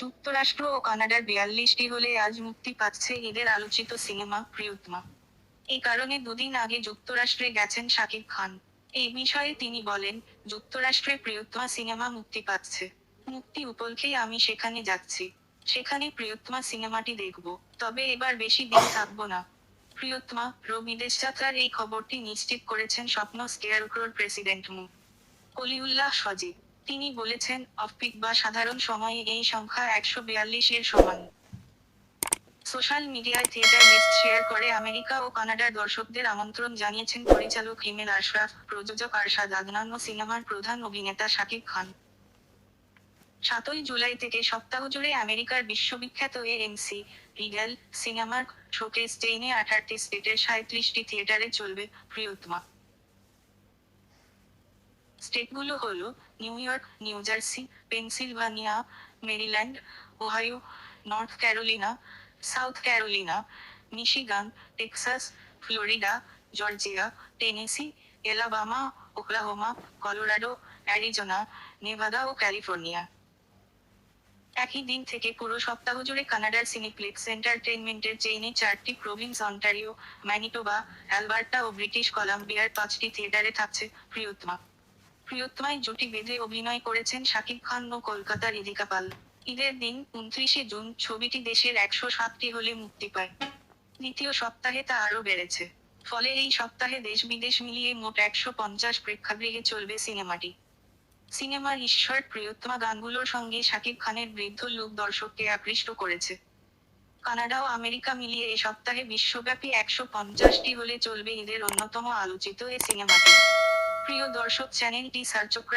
যুক্তরাষ্ট্র ও কানাডার বিয়াল্লিশটি হলে আজ মুক্তি পাচ্ছে ঈদের আলোচিত সিনেমা প্রিয়তমা। এই কারণে দুদিন আগে যুক্তরাষ্ট্রে গেছেন শাকিব খান। এই বিষয়ে তিনি বলেন, যুক্তরাষ্ট্রে প্রিয়তমা সিনেমা মুক্তি পাচ্ছে। মুক্তি উপলক্ষেই আমি সেখানে যাচ্ছি। সেখানে প্রিয়তমা সিনেমাটি দেখব। তবে এবার বেশি দিন থাকব না। প্রিয়তমা রো বিদেশ যাত্রার এই খবরটি নিশ্চিত করেছেন স্বপ্ন স্কেয়ারক্রোর প্রেসিডেন্ট মু। কলিউল্লাহ সজীব। তিনি বলেছেন, অফপিক বা সাধারণ সময়ে এই সংখ্যা একশো বিয়াল্লিশ এর সমান। সোশ্যাল মিডিয়ায় থিয়েটার লিস্ট শেয়ার করে আমেরিকা ও কানাডার দর্শকদের আমন্ত্রণ জানিয়েছেন পরিচালক হিমেল আশরাফ, প্রযোজক আরশাদ আদনান ও সিনেমার প্রধান অভিনেতা শাকিব খান। সাতই জুলাই থেকে সপ্তাহ জুড়ে আমেরিকার বিশ্ববিখ্যাত এএমসি রিগাল সিনেমার শোকেস টেইনে আঠারটি স্টেটের সাঁত্রিশটি থিয়েটারে চলবে প্রিয়তমা। স্টেটগুলো হল New York, New Jersey, Pennsylvania, Maryland, Ohio, North Carolina, South Carolina, Michigan, Texas, Florida, Georgia, Tennessee, Alabama, Oklahoma, Colorado, Arizona, Nevada ও ক্যালিফোর্নিয়া। একই দিন থেকে পুরো সপ্তাহ জুড়ে কানাডার সিনিপ্লেক্স এন্টারটেইনমেন্টের চেইনে চারটি প্রভিন্স, অন্টারিও, ম্যানিটোবা, অ্যালবার্টা ও ব্রিটিশ কলাম্বিয়ার পাঁচটি থিয়েটারে থাকছে প্রিয়তমা। প্রিয়তমায় জুটি বেঁধে অভিনয় করেছেন শাকিব খান ও কলকাতার ইদিকা পাল। ঈদের দিন উনত্রিশে জুন ছবিটি দেশের একশো সাতটি হলে মুক্তি পায়। দ্বিতীয় সপ্তাহে তা আরও বেড়েছে। ফলে এই সপ্তাহে দেশ বিদেশ মিলিয়ে মোট একশো পঞ্চাশ প্রেক্ষাগৃহে চলবে সিনেমাটি। সিনেমার ঈশ্বর প্রিয়তমা গানগুলোর সঙ্গে শাকিব খানের বৃদ্ধ লোক দর্শককে আকৃষ্ট করেছে। কানাডা ও আমেরিকা মিলিয়ে এই সপ্তাহে বিশ্বব্যাপী একশো পঞ্চাশটি হলে চলবে ঈদের অন্যতম আলোচিত এ সিনেমাটি। প্রিয় দর্শক চ্যানেলটি সার্চকরা